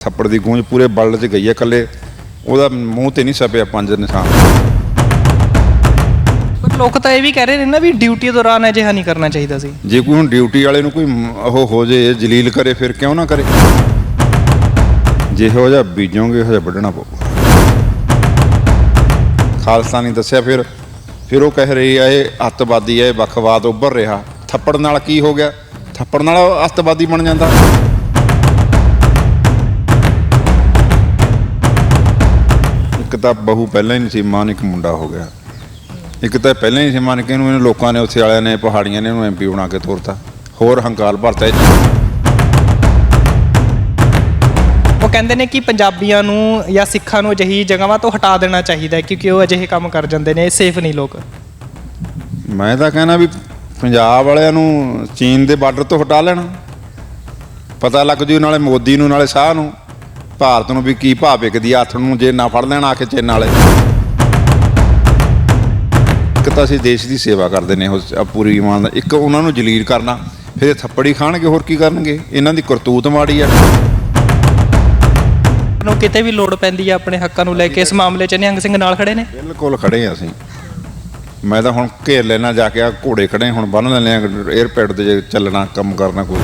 ਥੱਪੜ ਦੀ ਗੂੰਜ ਪੂਰੇ ਬਲਦ 'ਚ ਗਈ ਹੈ ਕੱਲੇ ਉਹਦਾ ਮੂੰਹ ਤੇ ਨਹੀਂ ਸਪਿਆ ਪੰਜ ਨਿਸ਼ਾਨ। ਪਰ ਲੋਕ ਤਾਂ ਇਹ ਵੀ ਕਹਿ ਰਹੇ ਨੇ ਨਾ ਵੀ ਡਿਊਟੀ ਦੌਰਾਨ ਅਜਿਹਾ ਨਹੀਂ ਕਰਨਾ ਚਾਹੀਦਾ ਸੀ। ਜੇ ਕੋਈ ਹੁਣ ਡਿਊਟੀ ਵਾਲੇ ਨੂੰ ਕੋਈ ਉਹ ਹੋ ਜੇ ਜਲੀਲ ਕਰੇ ਫਿਰ ਕਿਉਂ ਨਾ ਕਰੇ? ਜਿਹੋ ਜਿਹਾ ਬੀਜੋਗੇ ਹੋ ਜਿਹਾ ਵੱਢਣਾ ਪਊਗਾ। ਖਾਲਸਾ ਨੇ ਦੱਸਿਆ ਫਿਰ ਫਿਰ ਉਹ ਕਹਿ ਰਹੀ ਆ ਇਹ ਅੱਤਵਾਦੀ ਹੈ ਇਹ ਵੱਖਵਾਦ ਉੱਭਰ ਰਿਹਾ। ਥੱਪੜ ਨਾਲ ਕੀ ਹੋ ਗਿਆ? ਥੱਪੜ ਨਾਲ ਅੱਤਵਾਦੀ ਬਣ ਜਾਂਦਾ। ਤਾਂ ਬਹੂ ਪਹਿਲਾਂ ਹੀ ਨਹੀਂ ਸੀ ਮਾਨ ਇੱਕ ਮੁੰਡਾ ਹੋ ਗਿਆ। ਇੱਕ ਤਾਂ ਪਹਿਲਾਂ ਹੀ ਸੀ ਮੰਨ ਕੇ ਇਹਨੂੰ ਲੋਕਾਂ ਨੇ ਉੱਥੇ ਵਾਲਿਆਂ ਨੇ ਪਹਾੜੀਆਂ ਨੇ ਇਹਨੂੰ ਐਮਪੀ ਬਣਾ ਕੇ ਤੋਰਤਾ। ਹੋਰ ਹੰਕਾਰ ਭਰਤਾ। ਉਹ ਕਹਿੰਦੇ ਨੇ ਕਿ ਪੰਜਾਬੀਆਂ ਨੂੰ ਜਾਂ ਸਿੱਖਾਂ ਨੂੰ ਅਜਿਹੀ ਜਗ੍ਹਾਵਾਂ ਤੋਂ ਹਟਾ ਦੇਣਾ ਚਾਹੀਦਾ ਹੈ ਕਿਉਂਕਿ ਉਹ ਅਜਿਹੇ ਕੰਮ ਕਰ ਜਾਂਦੇ ਨੇ ਸੇਫ ਨਹੀਂ ਲੋਕ। ਮੈਂ ਤਾਂ ਕਹਿੰਦਾ ਵੀ ਪੰਜਾਬ ਵਾਲਿਆਂ ਨੂੰ ਚੀਨ ਦੇ ਬਾਰਡਰ ਤੋਂ ਹਟਾ ਲੈਣਾ। ਪਤਾ ਲੱਗ ਜੂ ਨਾਲੇ ਮੋਦੀ ਨੂੰ ਨਾਲੇ ਸ਼ਾਹ ਨੂੰ। ਭਾਰਤ ਨੂੰ ਵੀ ਕੀ ਭਾਅ ਵਿਕਦੀ ਆ? ਹੱਥ ਨੂੰ ਜੇ ਨਾ ਫੜ ਲੈਣ ਆ ਕੇ ਚੀਨ ਵਾਲੇ। ਇੱਕ ਤਾਂ ਅਸੀਂ ਦੇਸ਼ ਦੀ ਸੇਵਾ ਕਰਦੇ ਨੇ ਉਹ ਆ ਪੂਰੀ ਇਮਾਨ ਦਾ ਇੱਕ ਉਹਨਾਂ ਨੂੰ ਜਲੀਲ ਕਰਨਾ ਫਿਰ ਇਹ ਥੱਪੜੀ ਖਾਣਗੇ ਹੋਰ ਕੀ ਕਰਨਗੇ? ਇਹਨਾਂ ਦੀ ਕਰਤੂਤ ਮਾੜੀ ਆ। ਨੂੰ ਕਿਤੇ ਵੀ ਲੋੜ ਪੈਂਦੀ ਹੈ ਆਪਣੇ ਹੱਕਾਂ ਨੂੰ ਲੈ ਕੇ ਇਸ ਮਾਮਲੇ 'ਚ ਨਿਹੰਗ ਸਿੰਘ ਨਾਲ ਖੜੇ ਨੇ? ਬਿਲਕੁਲ ਖੜੇ ਆ ਅਸੀਂ। ਮੈਂ ਤਾਂ ਹੁਣ ਘੇਰ ਲੈਣਾ ਜਾ ਕੇ ਆ ਘੋੜੇ ਖੜੇ ਹੁਣ ਬੰਨ ਲੈਣੇ ਆ 에ਅਰਪੋਰਟ ਤੇ ਜੇ ਚੱਲਣਾ ਕੰਮ ਕਰਨਾ ਕੋਈ।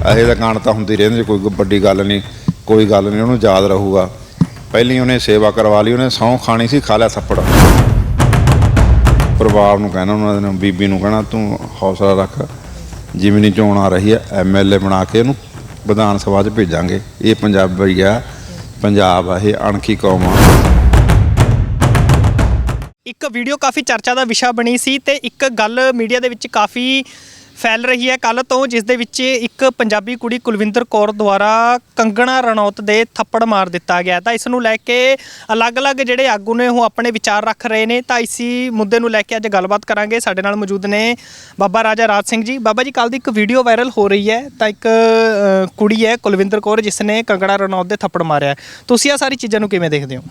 ਇਹ ਦਾ ਕਾਂਡ ਤਾਂ ਹੁੰਦੀ ਰਹਿੰਦੀ, ਕੋਈ ਵੱਡੀ ਗੱਲ ਨਹੀਂ, ਕੋਈ ਗੱਲ ਨਹੀਂ, ਉਹਨੂੰ ਯਾਦ ਰਹੂਗਾ। ਪਹਿਲੀ ਉਹਨੇ ਸੇਵਾ ਕਰਵਾ ਲਈ, ਉਹਨੇ ਸਹੁੰ ਖਾਣੀ ਸੀ, ਖਾ ਲਿਆ ਥੱਪੜ। ਪਰਿਵਾਰ ਨੂੰ ਕਹਿਣਾ, ਉਹਨਾਂ ਦੇ ਬੀਬੀ ਨੂੰ ਕਹਿਣਾ, ਤੂੰ ਹੌਸਲਾ ਰੱਖ, ਜਿਮਨੀ ਚੋਣ ਆ ਰਹੀ ਹੈ ਐਮਐਲਏ ਬਣਾ ਕੇ ਇਹਨੂੰ ਵਿਧਾਨ ਸਭਾ 'ਚ ਭੇਜਾਂਗੇ। ਇਹ ਪੰਜਾਬੀ ਆ, ਪੰਜਾਬ ਆ, ਇਹ ਅਣਖੀ ਕੌਮ ਆ। ਇੱਕ ਵੀਡੀਓ ਕਾਫੀ ਚਰਚਾ ਦਾ ਵਿਸ਼ਾ ਬਣੀ ਸੀ ਤੇ ਇੱਕ ਗੱਲ ਮੀਡੀਆ ਦੇ ਵਿੱਚ ਕਾਫੀ ਫੈਲ ਰਹੀ ਹੈ। ਕੱਲ ਤੋਂ ਜਿਸ ਦੇ ਵਿੱਚ ਇੱਕ ਪੰਜਾਬੀ ਕੁੜੀ ਕੁਲਵਿੰਦਰ ਕੌਰ ਦੁਆਰਾ ਕੰਗਣਾ ਰਣੌਤ ਦੇ ਥੱਪੜ ਮਾਰ ਦਿੱਤਾ ਗਿਆ ਤਾਂ ਇਸ ਨੂੰ ਲੈ ਕੇ ਅਲੱਗ-ਅਲੱਗ ਜਿਹੜੇ ਆਗੂ ਨੇ, ਉਹ ਆਪਣੇ ਵਿਚਾਰ ਰੱਖ ਰਹੇ ਨੇ। ਤਾਂ ਇਸੀ ਮੁੱਦੇ ਨੂੰ ਲੈ ਕੇ ਅੱਜ ਗੱਲਬਾਤ ਕਰਾਂਗੇ। ਸਾਡੇ ਨਾਲ ਮੌਜੂਦ ਨੇ ਬਾਬਾ ਰਾਜਾ ਰਾਜ ਸਿੰਘ ਜੀ। ਬਾਬਾ ਜੀ ਕੱਲ ਦੀ ਇੱਕ ਵੀਡੀਓ ਵਾਇਰਲ ਹੋ ਰਹੀ ਹੈ। ਤਾਂ ਇੱਕ ਕੁੜੀ ਹੈ ਕੁਲਵਿੰਦਰ ਕੌਰ, ਜਿਸ ਨੇ ਕੰਗਣਾ ਰਣੌਤ ਦੇ ਥੱਪੜ ਮਾਰਿਆ ਤੁਸੀਂ ਆ ਸਾਰੀ ਚੀਜ਼ਾਂ ਨੂੰ ਕਿਵੇਂ ਦੇਖਦੇ ਹੋ?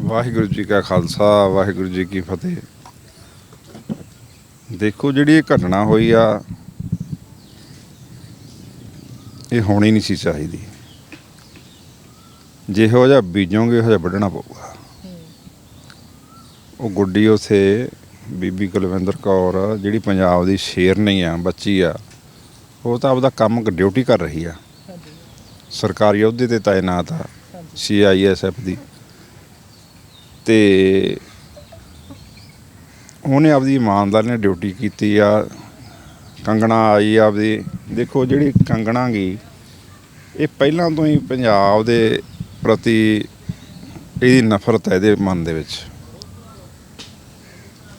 ਵਾਹਿਗੁਰੂ ਜੀ ਕਾ ਖਾਲਸਾ, ਵਾਹਿਗੁਰੂ ਜੀ ਕੀ ਫਤਿਹ। ਦੇਖੋ ਜਿਹੜੀ ਇਹ ਘਟਨਾ ਹੋਈ ਆ ਇਹ ਹੋਣੀ ਨਹੀਂ ਸੀ ਚਾਹੀਦੀ। ਜਿਹੋ ਜਿਹਾ ਬੀਜੋਗੇ ਉਹ ਜਿਹਾ ਵੱਢਣਾ ਪਊਗਾ। ਉਹ ਗੁੱਡੀ ਉਥੇ ਬੀਬੀ ਕੁਲਵਿੰਦਰ ਕੌਰ ਜਿਹੜੀ ਪੰਜਾਬ ਦੀ ਸ਼ੇਰ ਨਹੀਂ ਆ ਬੱਚੀ ਆ ਉਹ ਤਾਂ ਆਪਦਾ ਕੰਮ ਡਿਊਟੀ ਕਰ ਰਹੀ ਆ। ਸਰਕਾਰੀ ਅਹੁਦੇ ਤੇ ਤਾਇਨਾਤ ਆ ਸੀਆਈਐਸਐਫ ਦੀ। ਤੇ ਉਹਨੇ ਆਪਦੀ ਇਮਾਨਦਾਰੀ ਨਾਲ ਡਿਊਟੀ ਕੀਤੀ ਆ, ਕੰਗਣਾ ਆਈ ਆਪਦੀ। ਦੇਖੋ ਜਿਹੜੀ ਕੰਗਣਾ ਗਈ ਇਹ ਪਹਿਲਾਂ ਤੋਂ ਹੀ ਪੰਜਾਬ ਦੇ ਪ੍ਰਤੀ ਇਹਦੀ ਨਫ਼ਰਤ ਹੈ ਇਹਦੇ ਮਨ ਦੇ ਵਿੱਚ।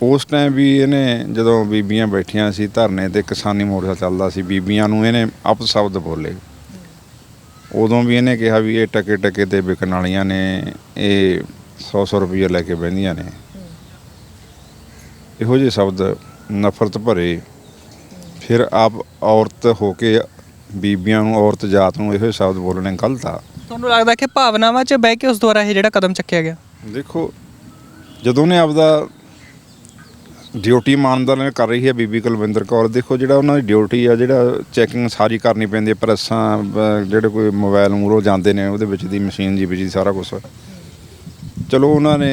ਉਸ ਟਾਈਮ ਵੀ ਇਹਨੇ ਜਦੋਂ ਬੀਬੀਆਂ ਬੈਠੀਆਂ ਸੀ ਧਰਨੇ ਤੇ ਕਿਸਾਨੀ ਮੋਰਚਾ ਚੱਲਦਾ ਸੀ, ਬੀਬੀਆਂ ਨੂੰ ਇਹਨੇ ਅਪਸ਼ਬਦ ਬੋਲੇ। ਉਦੋਂ ਵੀ ਇਹਨੇ ਕਿਹਾ ਵੀ ਇਹ ਟਕੇ ਟਕੇ ਤੇ ਵਿਕਣ ਵਾਲੀਆਂ ਨੇ, ਇਹ 100 100 ਰੁਪਏ ਲੈ ਕੇ ਬਹਿੰਦੀਆਂ ਨੇ। ਇਹੋ ਜਿਹੇ ਸ਼ਬਦ ਨਫ਼ਰਤ ਭਰੇ ਫਿਰ ਆਪ ਔਰਤ ਹੋ ਕੇ ਬੀਬੀਆਂ ਨੂੰ ਔਰਤ ਜਾਤ ਨੂੰ ਇਹੋ ਜਿਹੇ ਸ਼ਬਦ ਬੋਲਣੇ ਗਲਤ ਆ। ਤੁਹਾਨੂੰ ਲੱਗਦਾ ਕਿ ਭਾਵਨਾਵਾਂ 'ਚ ਬਹਿ ਕੇ ਉਸ ਦੁਆਰਾ ਇਹ ਜਿਹੜਾ ਕਦਮ ਚੱਕਿਆ ਗਿਆ? ਦੇਖੋ ਜਦੋਂ ਨੇ ਆਪਦਾ ਡਿਊਟੀ ਇਮਾਨਦਾਰ ਨਾਲ ਕਰ ਰਹੀ ਹੈ ਬੀਬੀ ਕੁਲਵਿੰਦਰ ਕੌਰ ਦੇਖੋ ਜਿਹੜਾ ਉਹਨਾਂ ਦੀ ਡਿਊਟੀ ਆ ਜਿਹੜਾ ਚੈਕਿੰਗ ਸਾਰੀ ਕਰਨੀ ਪੈਂਦੀ ਹੈ ਪ੍ਰੈਸਾਂ ਜਿਹੜੇ ਕੋਈ ਮੋਬਾਈਲ ਮੂਰੋ ਜਾਂਦੇ ਨੇ ਉਹਦੇ ਵਿੱਚ ਦੀ ਮਸ਼ੀਨ ਜੀ ਵਿੱਚ ਦੀ ਸਾਰਾ ਕੁਝ ਚਲੋ ਉਹਨਾਂ ਨੇ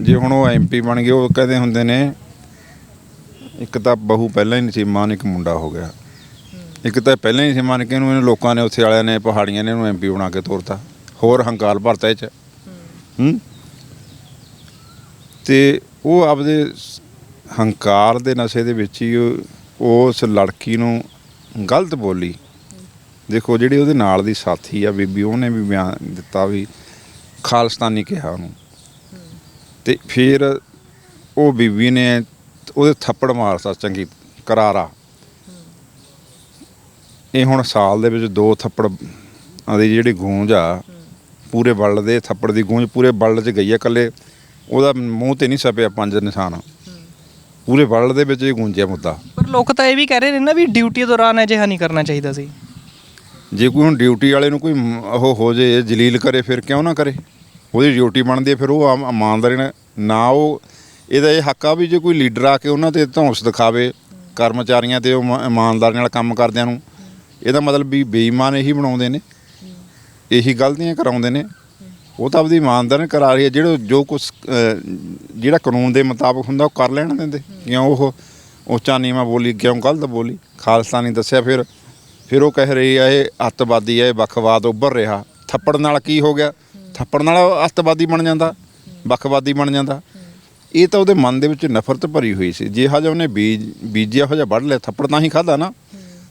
ਜੇ ਹੁਣ ਉਹ ਐਮਪੀ ਬਣ ਗਏ ਉਹ ਕਹਿੰਦੇ ਹੁੰਦੇ ਨੇ ਇੱਕ ਤਾਂ ਬਹੂ ਪਹਿਲਾਂ ਹੀ ਨਹੀਂ ਸੀ ਮਾਨ ਇੱਕ ਮੁੰਡਾ ਹੋ ਗਿਆ। ਇੱਕ ਤਾਂ ਪਹਿਲਾਂ ਹੀ ਸੀ ਮੰਨ ਕੇ ਇਹਨੂੰ ਇਹਨੂੰ ਲੋਕਾਂ ਨੇ ਉੱਥੇ ਵਾਲਿਆਂ ਨੇ ਪਹਾੜੀਆਂ ਨੇ ਇਹਨੂੰ ਐਮਪੀ ਬਣਾ ਕੇ ਤੋਰਤਾ। ਹੋਰ ਹੰਕਾਰ ਭਰਤਾ ਇਹ ਚ। ਹੂੰ। ਤੇ ਉਹ ਆਪਦੇ ਹੰਕਾਰ ਦੇ ਨਸ਼ੇ ਦੇ ਵਿੱਚ ਹੀ ਉਸ ਲੜਕੀ ਨੂੰ ਗਲਤ ਬੋਲੀ। ਦੇਖੋ ਜਿਹੜੀ ਉਹਦੇ ਨਾਲ ਦੀ ਸਾਥੀ ਆ ਬੀਬੀ ਉਹਨੇ ਵੀ ਬਿਆਨ ਦਿੱਤਾ ਵੀ ਖਾਲਸਤਾਨੀ ਕਿਹਾ ਉਹਨੂੰ। ਤੇ ਫਿਰ ਉਹ ਬੀਬੀ ਨੇ ਉਹਦੇ ਥੱਪੜ ਮਾਰਤਾ ਚੰਗੀ ਕਰਾਰਾ। ਇਹ ਹੁਣ ਸਾਲ ਦੇ ਵਿੱਚ ਦੋ ਥੱਪੜ ਦੀ ਜਿਹੜੀ ਗੂੰਜ ਆ ਪੂਰੇ ਬਲਦ ਦੇ ਥੱਪੜ ਦੀ ਗੂੰਜ ਪੂਰੇ ਬਲਦ 'ਚ ਗਈ ਆ ਕੱਲੇ ਉਹਦਾ ਮੂੰਹ ਤੇ ਨਹੀਂ ਸਪਿਆ ਪੰਜ ਨਿਸ਼ਾਨ। ਪੂਰੇ ਵਰਲਡ ਦੇ ਵਿੱਚ ਇਹ ਗੂੰਜਿਆ ਮੁੱਦਾ। ਪਰ ਲੋਕ ਤਾਂ ਇਹ ਵੀ ਕਹਿ ਰਹੇ ਨੇ ਨਾ ਵੀ ਡਿਊਟੀ ਦੌਰਾਨ ਅਜਿਹਾ ਨਹੀਂ ਕਰਨਾ ਚਾਹੀਦਾ ਸੀ। ਜੇ ਕੋਈ ਹੁਣ ਡਿਊਟੀ ਵਾਲੇ ਨੂੰ ਕੋਈ ਉਹ ਹੋ ਜੇ ਜਲੀਲ ਕਰੇ ਫਿਰ ਕਿਉਂ ਨਾ ਕਰੇ? ਉਹਦੀ ਡਿਊਟੀ ਬਣਦੀ ਹੈ ਫਿਰ ਉਹ ਆਮ- ਇਮਾਨਦਾਰੀ ਨਾਲ ਨਾ ਉਹ ਇਹਦਾ ਇਹ ਹੱਕ ਆ ਵੀ ਜੇ ਕੋਈ ਲੀਡਰ ਆ ਕੇ ਉਹਨਾਂ ਤੇ ਧੌਂਸ ਦਿਖਾਵੇ, ਕਰਮਚਾਰੀਆਂ ਤੇ ਉਹ ਇਮਾਨਦਾਰੀ ਨਾਲ ਕੰਮ ਕਰਦਿਆਂ ਨੂੰ, ਇਹਦਾ ਮਤਲਬ ਵੀ ਬੇਈਮਾਨ ਇਹੀ ਬਣਾਉਂਦੇ ਨੇ, ਇਹੀ ਗਲਤੀਆਂ ਕਰਾਉਂਦੇ ਨੇ। ਉਹ ਤਾਂ ਆਪਦੀ ਇਮਾਨਦਾਰ ਕਰਾ ਰਹੀ ਹੈ, ਜਿਹੜਾ ਜੋ ਕੁਝ ਜਿਹੜਾ ਕਾਨੂੰਨ ਦੇ ਮੁਤਾਬਕ ਹੁੰਦਾ ਉਹ ਕਰ ਲੈਣ ਦਿੰਦੇ। ਕਿਉਂ ਉਹ ਉੱਚਾ ਨੀਵਾਂ ਬੋਲੀ ਕਿਉਂ ਗਲਤ ਬੋਲੀ। ਖਾਲਸਤਾਨੀ ਦੱਸਿਆ ਫਿਰ ਫਿਰ ਉਹ ਕਹਿ ਰਹੀ ਆ ਇਹ ਅੱਤਵਾਦੀ ਹੈ, ਇਹ ਵੱਖਵਾਦ ਉੱਭਰ ਰਿਹਾ। ਥੱਪੜ ਨਾਲ ਕੀ ਹੋ ਗਿਆ? ਥੱਪੜ ਨਾਲ ਅੱਤਵਾਦੀ ਬਣ ਜਾਂਦਾ, ਵੱਖਵਾਦੀ ਬਣ ਜਾਂਦਾ। ਇਹ ਤਾਂ ਉਹਦੇ ਮਨ ਦੇ ਵਿੱਚ ਨਫ਼ਰਤ ਭਰੀ ਹੋਈ ਸੀ। ਜਿਹਾ ਜਿਹਾ ਉਹਨੇ ਬੀਜ, ਬੀਜਿਆ ਹੋ ਜਿਹਾ ਵੱਢ ਲਿਆ, ਥੱਪੜ ਤਾਂ ਹੀ ਖਾਦਾ ਨਾ।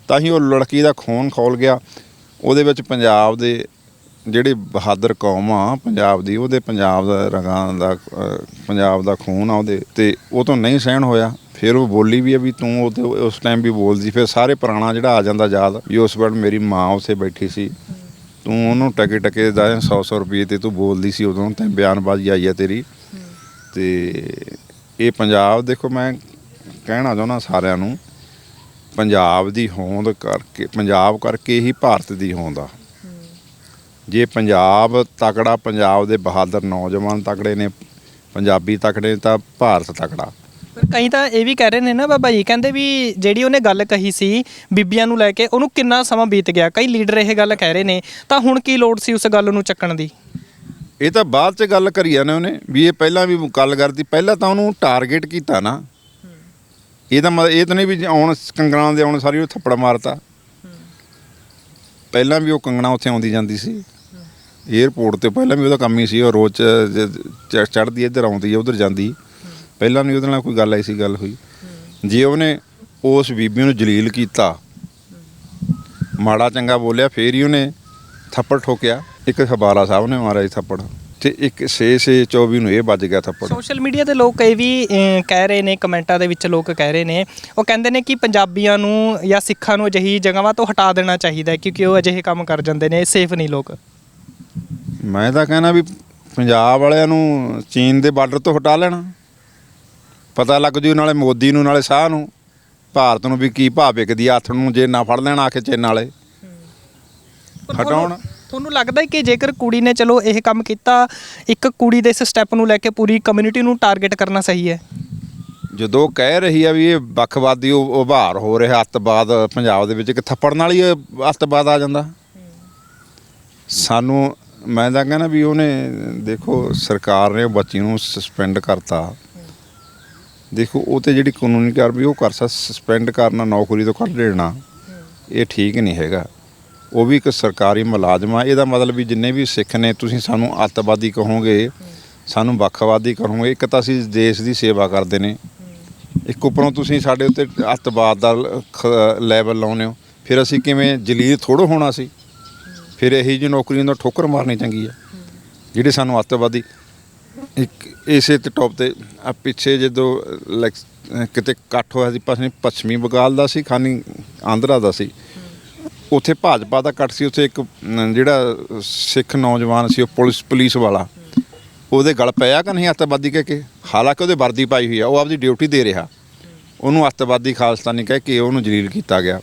ਤਾਂ ਹੀ ਉਹ ਲੜਕੀ ਦਾ ਖੂਨ ਖੋਲ ਗਿਆ। ਉਹਦੇ ਵਿੱਚ ਪੰਜਾਬ ਦੇ ਜਿਹੜੇ ਬਹਾਦਰ ਕੌਮ ਆ, ਪੰਜਾਬ ਦੀ, ਉਹਦੇ ਪੰਜਾਬ ਦਾ ਰਗਾਂ ਦਾ ਪੰਜਾਬ ਦਾ ਖੂਨ ਆ ਉਹਦੇ ਤੇ ਉਹ ਤੋਂ ਨਹੀਂ ਸਹਿਣ ਹੋਇਆ। ਫਿਰ ਉਹ ਬੋਲੀ ਵੀ ਆ ਵੀ ਤੂੰ ਉਹ ਉਸ ਟਾਈਮ ਵੀ ਬੋਲਦੀ। ਫਿਰ ਸਾਰੇ ਪੁਰਾਣਾ ਜਿਹੜਾ ਆ ਜਾਂਦਾ ਯਾਦ, ਵੀ ਉਸ ਵੇਲੇ ਮੇਰੀ ਮਾਂ ਉੱਥੇ ਬੈਠੀ ਸੀ। ਤੂੰ ਉਹਨੂੰ ਟਕੇ ਟਕੇ ਦਾ 100 100 ਰੁਪਏ ਤੇ ਤੂੰ ਬੋਲਦੀ ਸੀ, ਉਦੋਂ ਤੇ ਬਿਆਨਬਾਜ਼ੀ ਆਈ ਆ ਤੇਰੀ। ਤੇ ਇਹ ਪੰਜਾਬ ਦੇਖੋ ਮੈਂ ਕਹਿਣਾ ਚਾਹੁੰਦਾ ਸਾਰਿਆਂ ਨੂੰ, ਪੰਜਾਬ ਦੀ ਹੋਂਦ ਕਰਕੇ, ਪੰਜਾਬ ਕਰਕੇ ਹੀ ਭਾਰਤ ਦੀ ਹੋਂਦ ਆ। ਜੇ ਪੰਜਾਬ ਤਕੜਾ, ਪੰਜਾਬ ਦੇ ਬਹਾਦਰ ਨੌਜਵਾਨ ਤਕੜੇ ਨੇ, ਪੰਜਾਬੀ ਤਕੜੇ ਤਾਂ ਭਾਰਤ ਤਕੜਾ। ਪਰ ਕਈ ਤਾਂ ਇਹ ਵੀ ਕਹਿ ਰਹੇ ਨੇ ਨਾ ਬਾਬਾ ਜੀ, ਕਹਿੰਦੇ ਵੀ ਜਿਹੜੀ ਉਹਨੇ ਗੱਲ ਕਹੀ ਸੀ ਬੀਬੀਆਂ ਨੂੰ ਲੈ ਕੇ, ਉਹਨੂੰ ਕਿੰਨਾ ਸਮਾਂ ਬੀਤ ਗਿਆ? ਕਈ ਲੀਡਰ ਇਹ ਗੱਲ ਕਹਿ ਰਹੇ ਨੇ, ਤਾਂ ਹੁਣ ਕੀ ਲੋੜ ਸੀ ਉਸ ਗੱਲ ਨੂੰ ਚੱਕਣ ਦੀ? ਇਹ ਤਾਂ ਬਾਅਦ ਚ ਗੱਲ ਕਰੀ ਆ ਨੇ ਉਹਨੇ, ਵੀ ਇਹ ਪਹਿਲਾਂ ਵੀ ਗੱਲ ਕਰਦੀ, ਪਹਿਲਾਂ ਤਾਂ ਉਹਨੂੰ ਟਾਰਗੇਟ ਕੀਤਾ ਨਾ। ਇਹ ਤਾਂ ਮਤਲਬ, ਇਹ ਤਾਂ ਨਹੀਂ ਵੀ ਜੇ ਆਉਣ, ਕੰਗਣਾ ਦੇ ਆਉਣ ਸਾਰੀ ਉਹ ਥੱਪੜ ਮਾਰਤਾ। ਪਹਿਲਾਂ ਵੀ ਉਹ ਕੰਗਣਾ ਉੱਥੇ ਆਉਂਦੀ ਜਾਂਦੀ ਸੀ। 에어ਪੋਰਟ ਤੇ ਪਹਿਲਾਂ ਵੀ ਉਹਦਾ ਕੰਮ ਹੀ ਸੀ, ਉਹ ਰੋਜ਼ ਚੜਦੀ ਇੱਧਰ ਆਉਂਦੀ ਹੈ ਉਧਰ ਜਾਂਦੀ। ਪਹਿਲਾਂ ਵੀ ਉਹਦੇ ਨਾਲ ਕੋਈ ਗੱਲ ਐਸੀ ਗੱਲ ਹੋਈ। ਜੇ ਉਹਨੇ ਉਸ ਬੀਬੀ ਨੂੰ ਜਲੀਲ ਕੀਤਾ, ਮਾੜਾ ਚੰਗਾ ਬੋਲਿਆ, ਫੇਰ ਹੀ ਉਹਨੇ ਥੱਪੜ ਠੋਕਿਆ। ਇੱਕ ਹਬਾਰਾ ਸਾਹਿਬ ਨੇ ਮਾਰਿਆ ਥੱਪੜ ਤੇ ਇੱਕ 6 6 24 ਨੂੰ ਇਹ ਵੱਜ ਗਿਆ ਥੱਪੜ। ਸੋਸ਼ਲ ਮੀਡੀਆ ਤੇ ਲੋਕ ਇਹ ਵੀ ਕਹਿ ਰਹੇ ਨੇ ਕਮੈਂਟਾਂ ਦੇ ਵਿੱਚ ਲੋਕ ਕਹਿ ਰਹੇ ਨੇ। ਉਹ ਕਹਿੰਦੇ ਨੇ ਕਿ ਪੰਜਾਬੀਆਂ ਨੂੰ ਜਾਂ ਸਿੱਖਾਂ ਨੂੰ ਅਜਿਹੀ ਜਗ੍ਹਾਵਾਂ ਤੋਂ ਹਟਾ ਦੇਣਾ ਚਾਹੀਦਾ ਹੈ ਕਿਉਂਕਿ ਉਹ ਅਜਿਹੇ ਕੰਮ ਕਰ ਜਾਂਦੇ ਨੇ ਸੇਫ ਨਹੀਂ ਲੋਕ। ਮੈਂ ਤਾਂ ਕਹਿਣਾ ਵੀ ਪੰਜਾਬ ਵਾਲਿਆਂ ਨੂੰ ਚੀਨ ਦੇ ਬਾਰਡਰ ਤੋਂ ਹਟਾ ਲੈਣਾ। ਪਤਾ ਲੱਗ ਜੂ ਨਾਲੇ ਮੋਦੀ ਨੂੰ ਨਾਲੇ ਸ਼ਾਹ ਨੂੰ। ਭਾਰਤ ਨੂੰ ਵੀ ਕੀ ਭਾਅ ਵਿਕਦੀ ਆ ਹੱਥ ਨੂੰ ਜੇ ਨਾ ਫੜ ਲੈਣ ਆ ਕੇ ਚੀਨ ਵਾਲੇ। ਹਟਾਉਣ। ਤੁਹਾਨੂੰ- ਲੱਗਦਾ ਹੈ ਕਿ ਜੇਕਰ ਕੁੜੀ ਨੇ ਚਲੋ ਇਹ ਕੰਮ ਕੀਤਾ ਇੱਕ ਕੁੜੀ ਦੇ ਇਸ ਸਟੈਪ ਨੂੰ ਲੈ ਕੇ ਪੂਰੀ ਕਮਿਊਨਿਟੀ ਨੂੰ ਟਾਰਗੇਟ ਕਰਨਾ ਸਹੀ ਹੈ? ਜਦੋਂ ਕਹਿ ਰਹੀ ਆ ਵੀ ਇਹ ਵੱਖਵਾਦੀ ਉਭਾਰ ਹੋ ਰਿਹਾ ਅੱਤਵਾਦ ਪੰਜਾਬ ਦੇ ਵਿੱਚ ਕਿ ਥੱਪੜ ਨਾਲ ਹੀ ਅੱਤਵਾਦ ਆ ਜਾਂਦਾ। ਸਾਨੂੰ ਮੈਂ ਤਾਂ ਕਹਿੰਦਾ ਵੀ ਉਹਨੇ ਦੇਖੋ ਸਰਕਾਰ ਨੇ ਉਹ ਬੱਚੀ ਨੂੰ ਸਸਪੈਂਡ ਕਰਤਾ। ਦੇਖੋ ਉਹ ਤੇ ਜਿਹੜੀ ਕਾਨੂੰਨੀ ਕਾਰਵਾਈ ਉਹ ਕਰ ਸਕ ਸਸਪੈਂਡ ਕਰਨਾ ਨੌਕਰੀ ਤੋਂ ਕੱਢ ਦੇਣਾ ਇਹ ਠੀਕ ਨਹੀਂ ਹੈਗਾ। ਉਹ ਵੀ ਇੱਕ ਸਰਕਾਰੀ ਮੁਲਾਜ਼ਮ ਆ। ਇਹਦਾ ਮਤਲਬ ਵੀ ਜਿੰਨੇ ਵੀ ਸਿੱਖ ਨੇ, ਤੁਸੀਂ ਸਾਨੂੰ ਅੱਤਵਾਦੀ ਕਹੋਗੇ, ਸਾਨੂੰ ਵੱਖਵਾਦੀ ਕਹੋਗੇ, ਇੱਕ ਤਾਂ ਅਸੀਂ ਦੇਸ਼ ਦੀ ਸੇਵਾ ਕਰਦੇ ਨੇ। ਇੱਕ ਉੱਪਰੋਂ ਤੁਸੀਂ ਸਾਡੇ ਉੱਤੇ ਅੱਤਵਾਦ ਦਾ ਲੈਵਲ ਲਾਉਂਦੇ ਹੋ। ਫਿਰ ਅਸੀਂ ਕਿਵੇਂ ਜਲੀਲ ਥੋੜੋ ਹੋਣਾ ਸੀ। ਫਿਰ ਇਹੀ ਜਿਹੀ ਨੌਕਰੀਆਂ ਦਾ ਠੋਕਰ ਮਾਰਨੀ ਚੰਗੀ ਆ, ਜਿਹੜੇ ਸਾਨੂੰ ਅੱਤਵਾਦੀ ਇੱਕ ਇਸੇ ਤੇ ਟੌਪ ਤੇ, ਆ ਪਿੱਛੇ ਜਦੋਂ ਇਲੈਕਸ- ਕਿਤੇ ਇਕੱਠ ਹੋਇਆ ਸੀ ਪਛਮੀ ਪੱਛਮੀ ਬੰਗਾਲ ਦਾ ਸੀ, ਖਾਨੀ ਆਂਧਰਾ ਦਾ ਸੀ। ਉੱਥੇ ਭਾਜਪਾ ਦਾ ਕੱਟ ਸੀ ਉੱਥੇ ਇੱਕ ਅਮ, ਜਿਹੜਾ ਸਿੱਖ ਨੌਜਵਾਨ ਸੀ ਉਹ ਪੁਲਿਸ ਪੁਲਿਸ ਵਾਲਾ। ਉਹਦੇ ਗਲ ਪਿਆ ਕਿ ਨਹੀਂ ਅੱਤਵਾਦੀ ਕਹਿ ਕੇ? ਹਾਲਾਂਕਿ ਉਹਦੇ ਵਰਦੀ ਪਾਈ ਹੋਈ ਆ ਉਹ ਆਪਦੀ ਡਿਊਟੀ ਦੇ ਰਿਹਾ। ਉਹਨੂੰ ਅੱਤਵਾਦੀ ਖਾਲਸਤਾਨੀ ਕਹਿ ਕੇ ਉਹਨੂੰ ਜਲੀਲ ਕੀਤਾ ਗਿਆ।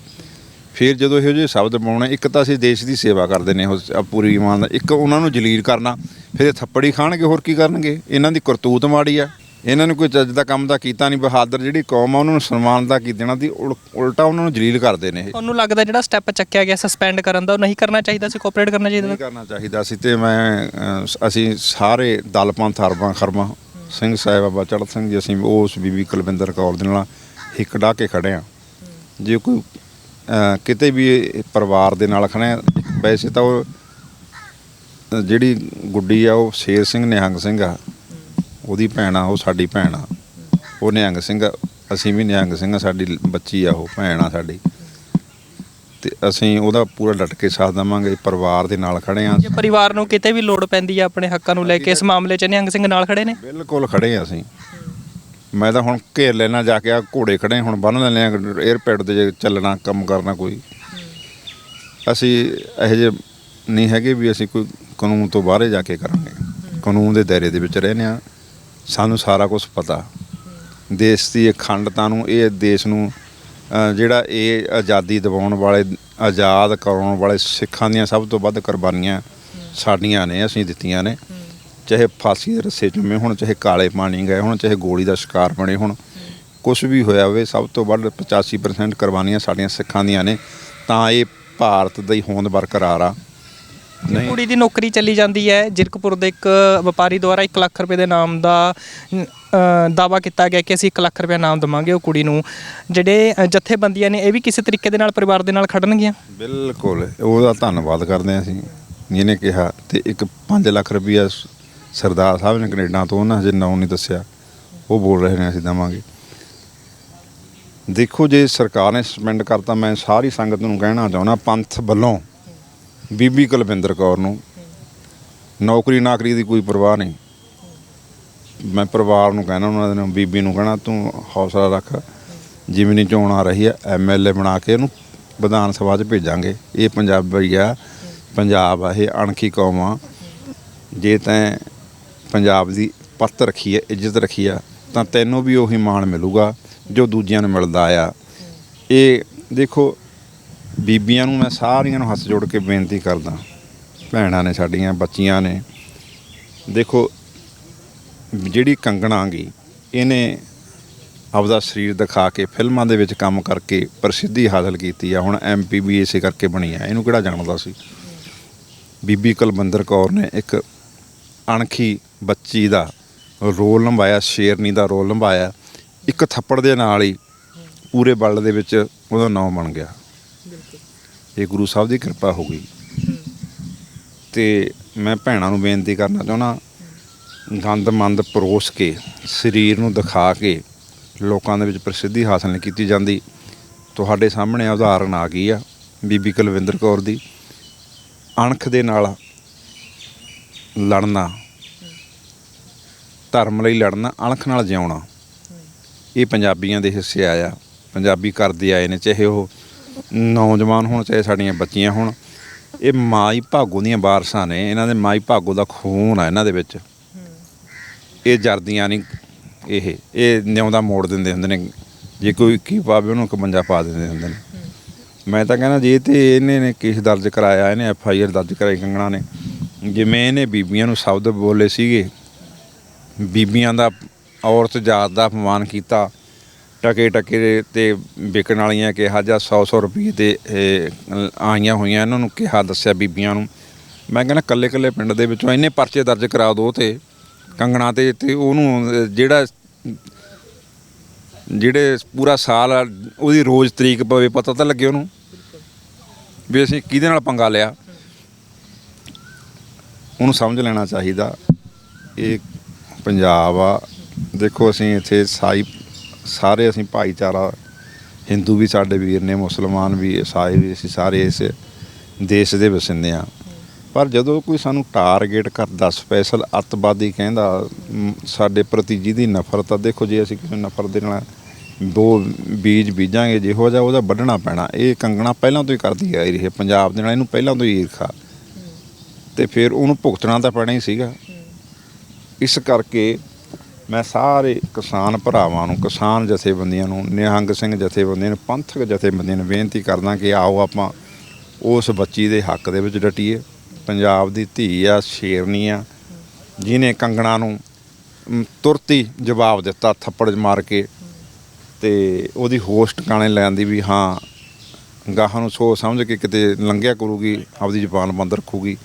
ਫਿਰ ਜਦੋਂ ਇਹੋ ਜਿਹੇ ਸ਼ਬਦ ਪਾਉਣੇ ਇੱਕ ਤਾਂ ਅਸੀਂ ਦੇਸ਼ ਦੀ ਸੇਵਾ ਕਰਦੇ ਨੇ ਉਹ ਸ- ਆਹ ਪੂਰੀ ਇਮਾਨ ਦਾ ਇੱਕ ਉਹਨਾਂ ਨੂੰ ਜਲੀਲ ਕਰਨਾ ਫਿਰ ਇਹ ਥੱਪੜੀ ਖਾਣਗੇ ਹੋਰ ਕੀ ਕਰਨਗੇ? ਇਹਨਾਂ ਦੀ ਕਰਤੂਤ ਮਾੜੀ ਆ। ਇਹਨਾਂ ਨੇ ਕੋਈ ਚੱਜ ਦਾ ਕੰਮ ਤਾਂ ਕੀਤਾ ਨਹੀਂ ਬਹਾਦਰ ਜਿਹੜੀ ਕੌਮ ਆ ਉਹਨਾਂ ਨੂੰ ਸਨਮਾਨ ਦਾ ਕੀ ਦੇਣਾ ਦੀ ਉਲ- ਉਲਟਾ ਉਹਨਾਂ ਨੂੰ ਜਲੀਲ ਕਰਦੇ ਨੇ ਇਹ। ਤੁਹਾਨੂੰ ਲੱਗਦਾ ਜਿਹੜਾ ਸਟੈਪ ਚੱਕਿਆ ਗਿਆ ਸਸਪੈਂਡ ਕਰਨ ਦਾ ਉਹ ਨਹੀਂ ਕਰਨਾ ਚਾਹੀਦਾ ਸੀ ਕੋਆਪਰੇਟ ਕਰਨਾ ਚਾਹੀਦਾ ਨਹੀਂ ਕਰਨਾ ਚਾਹੀਦਾ ਸੀ ਤੇ ਮੈਂ ਅਹ, ਅਸੀਂ ਸਾਰੇ ਦਲ ਪੰਥ ਹਰਬਾਂ ਖਰਮਾਂ ਸਿੰਘ ਸਾਹਿਬ ਬਾਬਾ ਚੜ੍ਹਤ ਸਿੰਘ ਜੀ ਅਸੀਂ ਉਸ ਬੀਬੀ ਕੁਲਵਿੰਦਰ ਕੌਰ ਦੇ ਨਾਲ ਹਿੱਕ ਡਾ ਕੇ ਖੜੇ ਆ ਜੇ ਕੋਈ ਅਹ, ਕਿਤੇ ਵੀ ਇਹ ਪਰਿਵਾਰ ਦੇ ਨਾਲ ਖੜੇ ਆ ਵੈਸੇ ਤਾਂ ਉਹ ਅਹ, ਜਿਹੜੀ ਗੁੱਡੀ ਆ ਉਹ ਸ਼ੇਰ ਸਿੰਘ ਨਿਹੰਗ ਸਿੰਘ ਆ ਉਹਦੀ ਭੈਣ ਆ ਉਹ ਸਾਡੀ ਭੈਣ ਆ। ਉਹ ਨਿਹੰਗ ਸਿੰਘ ਆ, ਅਸੀਂ ਵੀ ਨਿਹੰਗ ਸਿੰਘ ਆ ਸਾਡੀ ਬੱਚੀ ਆ ਉਹ ਭੈਣ ਆ ਸਾਡੀ। ਤੇ ਅਸੀਂ ਉਹਦਾ ਪੂਰਾ ਡਟ ਕੇ ਸਾਥ ਦੇਵਾਂਗੇ ਪਰਿਵਾਰ ਦੇ ਨਾਲ ਖੜੇ ਆ। ਜੇ ਪਰਿਵਾਰ ਨੂੰ ਕਿਤੇ ਵੀ ਲੋੜ ਪੈਂਦੀ ਹੈ ਆਪਣੇ ਹੱਕਾਂ ਨੂੰ ਲੈ ਕੇ ਇਸ ਮਾਮਲੇ 'ਚ ਨਿਹੰਗ ਸਿੰਘ ਨਾਲ ਖੜੇ ਨੇ? ਬਿਲਕੁਲ ਖੜੇ ਆ ਅਸੀਂ। ਮੈਂ ਤਾਂ ਹੁਣ ਘੇਰ ਲੈਣਾ ਜਾ ਕੇ ਆ ਘੋੜੇ ਖੜੇ ਹੁਣ ਬੰਨ ਲੈਣੇ ਆ 에ਅਰਪੋਰਟ ਤੇ ਜੇ ਚੱਲਣਾ ਕੰਮ ਕਰਨਾ ਕੋਈ। ਅਸੀਂ ਇਹੋ ਜਿਹੇ ਨਹੀਂ ਹੈਗੇ ਵੀ ਅਸੀਂ ਕੋਈ ਕਾਨੂੰਨ ਤੋਂ ਬਾਹਰੇ ਜਾ ਕੇ ਕਰਾਂਗੇ। ਕਾਨੂੰਨ ਦੇ ਦਾਇਰੇ ਦੇ ਵਿੱਚ ਰਹਿੰਦੇ ਆ। ਸਾਨੂੰ ਸਾਰਾ ਕੁਝ ਪਤਾ। ਦੇਸ਼ ਦੀ ਅਖੰਡਤਾ ਨੂੰ, ਇਹ ਦੇਸ਼ ਨੂੰ ਜਿਹੜਾ ਇਹ ਆਜ਼ਾਦੀ ਦਿਵਾਉਣ ਵਾਲੇ, ਆਜ਼ਾਦ ਕਰਾਉਣ ਵਾਲੇ ਸਿੱਖਾਂ ਦੀਆਂ ਸਭ ਤੋਂ ਵੱਧ ਕੁਰਬਾਨੀਆਂ ਸਾਡੀਆਂ ਨੇ, ਅਸੀਂ ਦਿੱਤੀਆਂ ਨੇ। ਚਾਹੇ ਫਾਂਸੀ ਦੇ ਰੱਸੇ ਚੁੰਮੇ ਹੁਣ, ਚਾਹੇ ਕਾਲੇ ਪਾਣੀ ਗਏ ਹੁਣ, ਚਾਹੇ ਗੋਲੀ ਦਾ ਸ਼ਿਕਾਰ ਬਣੇ ਹੁਣ ਕੁਝ ਵੀ ਹੋਇਆ ਹੋਵੇ, ਸਭ ਤੋਂ ਵੱਧ 85% ਕੁਰਬਾਨੀਆਂ ਸਾਡੀਆਂ ਸਿੱਖਾਂ ਦੀਆਂ ਨੇ। ਤਾਂ ਇਹ ਭਾਰਤ ਦੀ ਹੋਂਦ ਬਰਕਰਾਰ ਆ। ਨਹੀਂ। ਕੁੜੀ ਦੀ ਨੌਕਰੀ ਚੱਲੀ ਜਾਂਦੀ ਹੈ ਜਿਰਕਪੁਰ ਦੇ ਇੱਕ ਵਪਾਰੀ ਦੁਆਰਾ 1 ਲੱਖ ਰੁਪਏ ਦੇ ਨਾਮ ਦਾ ਦਾਵਾ ਕੀਤਾ ਗਿਆ ਕਿ ਅਸੀਂ 1 ਲੱਖ ਰੁਪਏ ਨਾਮ ਦਵਾਂਗੇ ਉਹ ਕੁੜੀ ਨੂੰ। ਜਿਹੜੇ ਜਥੇਬੰਦੀਆਂ ਨੇ ਇਹ ਵੀ ਕਿਸੇ ਤਰੀਕੇ ਦੇ ਨਾਲ ਪਰਿਵਾਰ ਦੇ ਨਾਲ ਖੜਨਗੀਆਂ? ਬਿਲਕੁਲ। ਉਹਦਾ ਧੰਨਵਾਦ ਕਰਦੇ ਹਾਂ ਅਸੀਂ। ਜਿਹਨੇ ਕਿਹਾ ਤੇ ਇੱਕ 5 ਲੱਖ ਰੁਪਈਆ ਸ- ਸਰਦਾਰ ਸਾਹਿਬ ਨੇ ਕੈਨੇਡਾ ਤੋਂ ਉਹਨਾਂ ਹਜੇ ਨਾਂ ਨਹੀਂ ਦੱਸਿਆ। ਉਹ ਬੋਲ ਰਹੇ ਨੇ ਅਸੀਂ ਦੇਵਾਂਗੇ। ਦੇਖੋ ਜੇ ਸਰਕਾਰ ਨੇ ਸਸਪੈਂਡ ਕਰਤਾ ਮੈਂ ਸਾਰੀ ਸੰਗਤ ਨੂੰ ਕਹਿਣਾ ਚਾਹੁੰਦਾ ਪੰਥ ਵੱਲੋਂ ਬੀਬੀ ਕੁਲਵਿੰਦਰ ਕੌਰ ਨੂੰ। ਨੌਕਰੀ ਨਾਕਰੀ ਦੀ ਕੋਈ ਪਰਵਾਹ ਨਹੀਂ। ਮੈਂ ਪਰਿਵਾਰ ਨੂੰ ਕਹਿਣਾ ਉਹਨਾਂ ਦੇ ਨੂੰ ਬੀਬੀ ਨੂੰ ਕਹਿਣਾ, ਤੂੰ ਹੌਸਲਾ ਰੱਖ। ਜਿਮਨੀ ਚੋਣ ਆ ਰਹੀ ਹੈ ਐਮਐਲਏ ਬਣਾ ਕੇ ਉਹਨੂੰ ਵਿਧਾਨ ਸਭਾ 'ਚ ਭੇਜਾਂਗੇ। ਇਹ ਪੰਜਾਬੀ ਆ, ਪੰਜਾਬ ਆ, ਇਹ ਅਣਖੀ ਕੌਮ ਆ। ਜੇ ਤੈਂ ਪੰਜਾਬ ਦੀ ਪੱਤ ਰੱਖੀ ਹੈ, ਇੱਜ਼ਤ ਰੱਖੀ ਆ ਤਾਂ ਤੈਨੂੰ ਵੀ ਉਹੀ ਮਾਣ ਮਿਲੂਗਾ, ਜੋ ਦੂਜਿਆਂ ਨੂੰ ਮਿਲਦਾ ਆ। ਇਹ ਦੇਖੋ ਬੀਬੀਆਂ ਨੂੰ ਮੈਂ ਸਾਰੀਆਂ ਨੂੰ ਹੱਥ ਜੋੜ ਕੇ ਬੇਨਤੀ ਕਰਦਾ। ਭੈਣਾਂ ਨੇ ਸਾਡੀਆਂ, ਬੱਚੀਆਂ ਨੇ। ਦੇਖੋ, ਜਿਹੜੀ ਕੰਗਣਾ ਗਈ ਇਹਨੇ ਆਪਦਾ ਸਰੀਰ ਦਿਖਾ ਕੇ, ਫਿਲਮਾਂ ਦੇ ਵਿੱਚ ਕੰਮ ਕਰਕੇ ਪ੍ਰਸਿੱਧੀ ਹਾਸਲ ਕੀਤੀ ਆ। ਹੁਣ ਐਮਪੀ ਵੀ ਇਸੇ ਕਰਕੇ ਬਣੀ ਆ। ਇਹਨੂੰ ਕਿਹੜਾ ਜਾਣਦਾ ਸੀ? ਬੀਬੀ ਕੁਲਵਿੰਦਰ ਕੌਰ ਨੇ ਇੱਕ ਅਣਖੀ ਬੱਚੀ ਦਾ ਰੋਲ ਨਿਭਾਇਆ, ਸ਼ੇਰਨੀ ਦਾ ਰੋਲ ਨਿਭਾਇਆ। ਇੱਕ ਥੱਪੜ ਦੇ ਨਾਲ ਹੀ ਪੂਰੇ ਵਰਲਡ ਦੇ ਵਿੱਚ ਉਹਦਾ ਨਾਮ ਬਣ ਗਿਆ। ਇਹ ਗੁਰੂ ਸਾਹਿਬ ਦੀ ਕਿਰਪਾ ਹੋ ਗਈ। ਤੇ ਮੈਂ ਭੈਣਾਂ ਨੂੰ ਬੇਨਤੀ ਕਰਨਾ ਚਾਹੁੰਦਾ ਗੰਦ ਮੰਦ ਪਰੋਸ ਕੇ, ਸਰੀਰ ਨੂੰ ਦਿਖਾ ਕੇ ਲੋਕਾਂ ਦੇ ਵਿੱਚ ਪ੍ਰਸਿੱਧੀ ਹਾਸਲ ਨਹੀਂ ਕੀਤੀ ਜਾਂਦੀ। ਤੁਹਾਡੇ ਸਾਹਮਣੇ ਉਦਾਹਰਨ ਆ ਗਈ ਆ, ਬੀਬੀ ਕੁਲਵਿੰਦਰ ਕੌਰ ਦੀ। ਅਣਖ ਦੇ ਨਾਲ ਲੜਨਾ, ਧਰਮ ਲਈ ਲੜਨਾ, ਅਣਖ ਨਾਲ ਜਿਉਣਾ। ਇਹ ਪੰਜਾਬੀਆਂ ਦੇ ਹਿੱਸੇ ਆਇਆ। ਪੰਜਾਬੀ ਕਰਦੇ ਆਏ ਨੇ, ਚਾਹੇ ਉਹ ਨੌਜਵਾਨ ਹੋਣ ਚਾਹੇ ਸਾਡੀਆਂ ਬੱਚੀਆਂ ਹੋਣ, ਇਹ ਮਾਈ ਭਾਗੋ ਦੀਆਂ ਵਾਰਸਾਂ ਨੇ, ਇਹਨਾਂ ਦੇ ਮਾਈ ਭਾਗੋ ਦਾ ਖੂਨ ਆ ਇਹਨਾਂ ਦੇ ਵਿੱਚ। ਇਹ ਜਰਦੀਆਂ ਨਹੀਂ, ਇਹ ਇਹ ਨਿਉਂਦਾ ਮੋੜ ਦਿੰਦੇ ਹੁੰਦੇ ਨੇ, ਜੇ ਕੋਈ ਕੀ ਪਾਵੇ ਉਹਨੂੰ 51 ਪਾ ਦਿੰਦੇ ਹੁੰਦੇ ਨੇ। ਮੈਂ ਤਾਂ ਕਹਿੰਦਾ ਜੇ ਤੇ ਇਹਨੇ ਨੇ ਕੇਸ ਦਰਜ ਕਰਾਇਆ, ਇਹਨੇ ਐਫ ਆਈ ਆਰ ਦਰਜ ਕਰਾਈ ਕੰਗਣਾ ਨੇ। ਜਿਵੇਂ ਇਹਨੇ ਬੀਬੀਆਂ ਨੂੰ ਸ਼ਬਦ ਬੋਲੇ ਸੀਗੇ, ਬੀਬੀਆਂ ਦਾ ਔਰਤ ਜਾਤ ਦਾ ਅਪਮਾਨ ਕੀਤਾ ਟਕੇ ਟਕੇ ਤੇ ਵਿਕਣ ਵਾਲੀਆਂ ਕਿਹਾ ਜਾਂ 100 100 ਰੁਪਏ ਤੇ ਆਈਆਂ ਹੋਈਆਂ ਇਹਨਾਂ ਨੂੰ ਕਿਹਾ ਦੱਸਿਆ ਬੀਬੀਆਂ ਨੂੰ। ਮੈਂ ਕਹਿੰਦਾ ਕੱਲੇ ਕੱਲੇ ਪਿੰਡ ਦੇ ਵਿੱਚੋਂ ਇੰਨੇ ਪਰਚੇ ਦਰਜ ਕਰਾ ਦੋ ਤੇ ਕੰਗਣਾ ਤੇ ਤੇ ਉਹਨੂੰ ਜਿਹੜਾ ਜਿਹੜੇ ਪੂਰਾ ਸਾਲ ਆ, ਉਹਦੀ ਰੋਜ਼ ਤਰੀਕ ਪਵੇ ਪਤਾ ਤਾਂ ਲੱਗੇ ਉਹਨੂੰ ਵੀ ਅਸੀਂ ਕਿਹਦੇ ਨਾਲ ਪੰਗਾ ਲਿਆ। ਉਹਨੂੰ ਸਮਝ ਲੈਣਾ ਚਾਹੀਦਾ ਇਹ ਪੰਜਾਬ ਆ। ਦੇਖੋ ਅਸੀਂ ਇੱਥੇ ਸਾਈ ਸਾਰੇ ਅਸੀਂ ਭਾਈਚਾਰਾ ਹਿੰਦੂ ਵੀ ਸਾਡੇ ਵੀਰ ਨੇ ਮੁਸਲਮਾਨ ਵੀ ਈਸਾਈ ਵੀ ਅਸੀਂ ਸਾਰੇ ਇਸ ਦੇਸ਼ ਦੇ ਵਸਿੰਦੇ ਆ ਪਰ ਜਦੋਂ ਕੋਈ ਸਾਨੂੰ ਟਾਰਗੇਟ ਕਰਦਾ ਸਪੈਸ਼ਲ ਅੱਤਵਾਦੀ ਕਹਿੰਦਾ ਸਾਡੇ ਪ੍ਰਤੀ ਜਿਹਦੀ ਨਫ਼ਰਤ ਆ ਦੇਖੋ ਜੇ ਅਸੀਂ ਕਿਸੇ ਨਫ਼ਰਤ ਦੇ ਨਾਲ ਦੋ ਬੀਜ ਬੀਜਾਂਗੇ ਜਿਹੋ ਜਿਹਾ ਉਹਦਾ ਵੱਢਣਾ ਪੈਣਾ ਇਹ ਕੰਗਣਾ ਪਹਿਲਾਂ ਤੋਂ ਹੀ ਕਰਦੀ ਆ ਰਹੀ ਹੈ ਪੰਜਾਬ ਦੇ ਨਾਲ ਇਹਨੂੰ ਪਹਿਲਾਂ ਤੋਂ ਹੀ ਈਰਖਾ। ਤੇ ਫਿਰ ਉਹਨੂੰ ਭੁਗਤਣਾ ਤਾਂ ਪੈਣਾ ਹੀ ਸੀਗਾ। ਇਸ ਕਰਕੇ ਮੈਂ ਸਾਰੇ ਕਿਸਾਨ ਭਰਾਵਾਂ ਨੂੰ, ਕਿਸਾਨ ਜਥੇਬੰਦੀਆਂ ਨੂੰ, ਨਿਹੰਗ ਸਿੰਘ ਜਥੇਬੰਦੀਆਂ ਨੂੰ, ਪੰਥਕ ਜਥੇਬੰਦੀਆਂ ਨੂੰ ਬੇਨਤੀ ਕਰਦਾ ਕਿ ਆਓ ਆਪਾਂ ਉਸ ਬੱਚੀ ਦੇ ਹੱਕ ਦੇ ਵਿੱਚ ਡਟੀਏ। ਪੰਜਾਬ ਦੀ ਧੀ ਆ, ਸ਼ੇਰਨੀ ਆ, ਜਿਹਨੇ ਕੰਗਣਾ ਨੂੰ ਤੁਰਤੀ ਜਵਾਬ ਦਿੱਤਾ, ਥੱਪੜ ਮਾਰ ਕੇ ਤੇ ਉਹਦੀ ਹੋਸ਼ ਟਿਕਾਣੇ ਲੈਣ ਦੀ ਵੀ ਹਾਂ, ਗਾਹਾਂ ਨੂੰ ਸੋਚ ਸਮਝ ਕੇ ਕਿਤੇ ਲੰਘਿਆ ਕਰੂਗੀ, ਆਪਦੀ ਜ਼ੁਬਾਨ ਬੰਦ ਰੱਖੂਗੀ।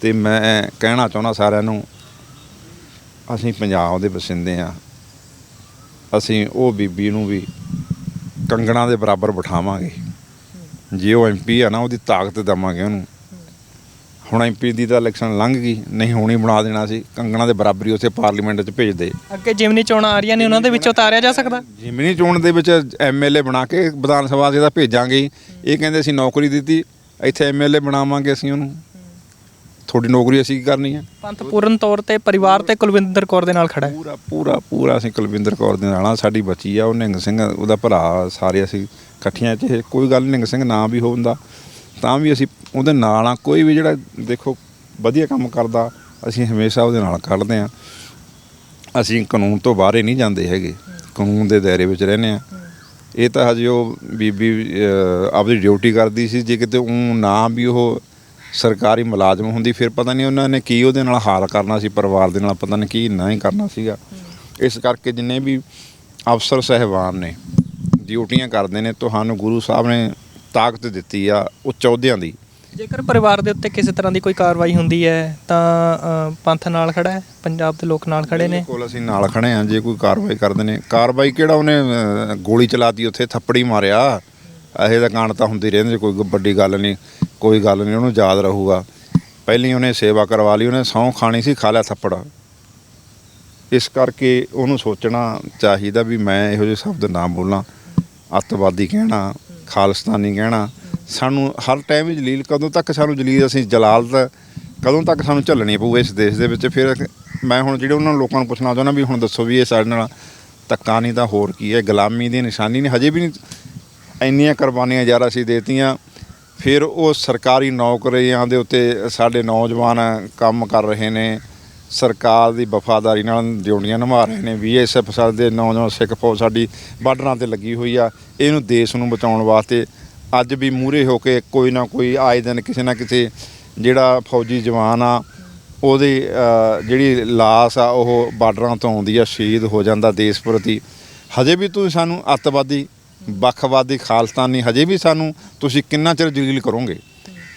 ਤੇ ਮੈਂ ਕਹਿਣਾ ਚਾਹੁੰਦਾ ਸਾਰਿਆਂ ਨੂੰ ਅਸੀਂ ਪੰਜਾਬ ਦੇ ਵਸਿੰਦੇ ਆ ਅਸੀਂ ਉਹ ਬੀਬੀ ਨੂੰ ਵੀ ਕੰਗਣਾ ਦੇ ਬਰਾਬਰ ਬਿਠਾਵਾਂਗੇ। ਜੇ ਉਹ ਐਮਪੀ ਆ ਨਾ ਉਹਦੀ ਤਾਕਤ ਦੇਵਾਂਗੇ ਉਹਨੂੰ। ਹੁਣ ਐਮਪੀ ਦੀ ਤਾਂ ਇਲੈਕਸ਼ਨ ਲੰਘ ਗਈ ਨਹੀਂ ਹੋਣੀ ਬਣਾ ਦੇਣਾ ਸੀ। ਕੰਗਣਾ ਦੇ ਬਰਾਬਰੀ ਉਸੇ ਪਾਰਲੀਮੈਂਟ 'ਚ ਭੇਜ ਦੇ ਅੱਗੇ ਜਿਮਨੀ ਚੋਣਾਂ ਆ ਰਹੀਆਂ ਨੇ ਉਹਨਾਂ ਦੇ ਵਿੱਚ ਉਤਾਰਿਆ ਜਾ ਸਕਦਾ? ਜਿਮਨੀ ਚੋਣ ਦੇ ਵਿੱਚ ਐਮਐਲਏ ਬਣਾ ਕੇ ਵਿਧਾਨ ਸਭਾ ਦੇ ਦਾ ਭੇਜਾਂਗੇ ਹੀ। ਇਹ ਕਹਿੰਦੇ ਅਸੀਂ ਨੌਕਰੀ ਦਿੱਤੀ ਇੱਥੇ ਐਮਐਲਏ ਬਣਾਵਾਂਗੇ ਅਸੀਂ ਉਹਨੂੰ। ਤੁਹਾਡੀ ਨੌਕਰੀ ਅਸੀਂ ਕੀ ਕਰਨੀ ਹੈ? ਪੰਥ ਪੂਰਨ ਤੌਰ ਤੇ ਪਰਿਵਾਰ ਤੇ ਕੁਲਵਿੰਦਰ ਕੌਰ ਦੇ ਨਾਲ ਖੜਾ ਹੈ। ਪੂਰਾ ਪੂਰਾ ਪੂਰਾ ਅਸੀਂ ਕੁਲਵਿੰਦਰ ਕੌਰ ਦੇ ਨਾਲ ਆ ਸਾਡੀ ਬੱਚੀ ਆ ਉਹ ਨਿੰਗ ਸਿੰਘ ਉਹਦਾ ਭਰਾ ਸਾਰੇ ਅਸੀਂ ਇਕੱਠੀਆਂ ਚ ਕੋਈ ਗੱਲ ਨਿੰਗ ਸਿੰਘ ਨਾ ਵੀ ਹੁੰਦਾ ਤਾਂ ਵੀ ਅਸੀਂ ਉਹਦੇ ਨਾਲ ਆ ਕੋਈ ਵੀ ਜਿਹੜਾ ਦੇਖੋ ਵਧੀਆ ਕੰਮ ਕਰਦਾ ਅਸੀਂ ਹਮੇਸ਼ਾ ਉਹਦੇ ਨਾਲ ਖੜਦੇ ਆ ਅਸੀਂ ਕਾਨੂੰਨ ਤੋਂ ਬਾਹਰ ਨਹੀਂ ਜਾਂਦੇ ਹੈਗੇ ਕਾਨੂੰਨ ਦੇ ਦਾਇਰੇ ਵਿੱਚ ਰਹਿੰਦੇ ਆ ਇਹ ਤਾਂ ਹਜੇ ਉਹ ਬੀਬੀ ਆਪਦੀ ਡਿਊਟੀ ਕਰਦੀ ਸੀ ਜੇ ਕਿਤੇ ਉਹ ਨਾ ਵੀ ਉਹ ਸਰਕਾਰੀ ਮੁਲਾਜ਼ਮ ਹੁੰਦੀ ਫਿਰ ਪਤਾ ਨਹੀਂ ਉਹਨਾਂ ਨੇ ਕੀ ਉਹਦੇ ਨਾਲ ਹਾਲ ਕਰਨਾ ਸੀ ਪਰਿਵਾਰ ਦੇ ਨਾਲ ਪਤਾ ਨਹੀਂ ਕੀ ਨਾ ਹੀ ਕਰਨਾ ਸੀਗਾ। ਇਸ ਕਰਕੇ ਜਿੰਨੇ ਵੀ ਅਫਸਰ ਸਹਿਬਾਨ ਨੇ ਡਿਊਟੀਆਂ ਕਰਦੇ ਨੇ ਤੁਹਾਨੂੰ ਗੁਰੂ ਸਾਹਿਬ ਨੇ ਤਾਕਤ ਦਿੱਤੀ ਆ ਉੱਚ ਅਹੁਦਿਆਂ ਦੀ। ਜੇਕਰ ਪਰਿਵਾਰ ਦੇ ਉੱਤੇ ਕਿਸੇ ਤਰ੍ਹਾਂ ਦੀ ਕੋਈ ਕਾਰਵਾਈ ਹੁੰਦੀ ਹੈ ਤਾਂ ਪੰਥ ਨਾਲ ਖੜਾ ਹੈ? ਪੰਜਾਬ ਦੇ ਲੋਕ ਨਾਲ ਖੜੇ ਨੇ? ਬਿਲਕੁਲ ਅਸੀਂ ਨਾਲ ਖੜੇ ਆ ਜੇ ਕੋਈ ਕਾਰਵਾਈ ਕਰਦੇ ਨੇ। ਕਾਰਵਾਈ ਕਿਹੜਾ ਉਹਨੇ ਗੋਲੀ ਚਲਾਤੀ ਉੱਥੇ ਥੱਪੜੀ ਮਾਰਿਆ? ਇਹੋ ਦਾ ਕਾਂਡ ਤਾਂ ਹੁੰਦੀ ਰਹਿੰਦੇ ਕੋਈ ਵੱਡੀ ਗੱਲ ਨਹੀਂ। ਕੋਈ ਗੱਲ ਨਹੀਂ, ਉਹਨੂੰ ਯਾਦ ਰਹੂਗਾ। ਪਹਿਲੀ ਉਹਨੇ ਸੇਵਾ ਕਰਵਾ ਲਈ, ਉਹਨੇ ਸਹੁੰ ਖਾਣੀ ਸੀ, ਖਾ ਲਿਆ ਥੱਪੜ। ਇਸ ਕਰਕੇ ਉਹਨੂੰ ਸੋਚਣਾ ਚਾਹੀਦਾ ਵੀ ਮੈਂ ਇਹੋ ਜਿਹੇ ਸ਼ਬਦ ਨਾ ਬੋਲਾਂ। ਅੱਤਵਾਦੀ ਕਹਿਣਾ, ਖਾਲਿਸਤਾਨੀ ਕਹਿਣਾ, ਸਾਨੂੰ ਹਰ ਟਾਈਮ ਹੀ ਜਲੀਲ, ਕਦੋਂ ਤੱਕ ਸਾਨੂੰ ਜਲੀਲ ਅਸੀਂ ਜਲਾਲਤ ਕਦੋਂ ਤੱਕ ਸਾਨੂੰ ਝੱਲਣੀ ਪਊ ਇਸ ਦੇਸ਼ ਦੇ ਵਿੱਚ? ਫਿਰ ਮੈਂ ਹੁਣ ਜਿਹੜੇ ਉਹਨਾਂ ਲੋਕਾਂ ਨੂੰ ਪੁੱਛਣਾ ਚਾਹੁੰਦਾ ਵੀ ਹੁਣ ਦੱਸੋ ਵੀ ਇਹ ਸਾਡੇ ਨਾਲ ਧੱਕਾ ਨਹੀਂ ਤਾਂ ਹੋਰ ਕੀ ਹੈ? ਗੁਲਾਮੀ ਦੀ ਨਿਸ਼ਾਨੀ ਨਹੀਂ, ਹਜੇ ਵੀ ਨਹੀਂ ਇੰਨੀਆਂ ਕੁਰਬਾਨੀਆਂ ਯਾਰ ਅਸੀਂ ਦੇਤੀਆਂ। ਫਿਰ ਉਹ ਸਰਕਾਰੀ ਨੌਕਰੀਆਂ ਦੇ ਉੱਤੇ ਸਾਡੇ ਨੌਜਵਾਨ ਕੰਮ ਕਰ ਰਹੇ ਨੇ। ਸਰਕਾਰ ਦੀ ਵਫਾਦਾਰੀ ਨਾਲ ਡਿਊਟੀਆਂ ਨਿਭਾ ਰਹੇ ਨੇ। ਬੀਐਸਐਫ ਸਾਡੇ ਨੌਜਵਾਨ ਸਿੱਖ ਫੌਜ ਸਾਡੀ ਬਾਰਡਰਾਂ ਤੇ ਲੱਗੀ ਹੋਈ ਆ। ਇਹਨੂੰ ਦੇਸ਼ ਨੂੰ ਬਚਾਉਣ ਵਾਸਤੇ ਅੱਜ ਵੀ ਮੂਹਰੇ ਹੋ ਕੇ ਕੋਈ ਨਾ ਕੋਈ ਆਏ ਦਿਨ ਕਿਸੇ ਨਾ ਕਿਸੇ ਜਿਹੜਾ ਫੌਜੀ ਜਵਾਨ ਆ, ਉਹਦੀ ਜਿਹੜੀ ਲਾਸ਼ ਆ, ਉਹ ਬਾਰਡਰਾਂ ਤੋਂ ਆਉਂਦੀ ਆ, ਸ਼ਹੀਦ ਹੋ ਜਾਂਦਾ ਦੇਸ਼ ਪ੍ਰਤੀ। ਹਜੇ ਵੀ ਤੁਸੀਂ ਸਾਨੂੰ ਅੱਤਵਾਦੀ ਵੱਖਵਾਦੀ ਖਾਲਸਤਾਨੀ ਹਜੇ ਵੀ ਸਾਨੂੰ ਤੁਸੀਂ ਕਿੰਨਾ ਚਿਰ ਜਲੀਲ ਕਰੋਗੇ?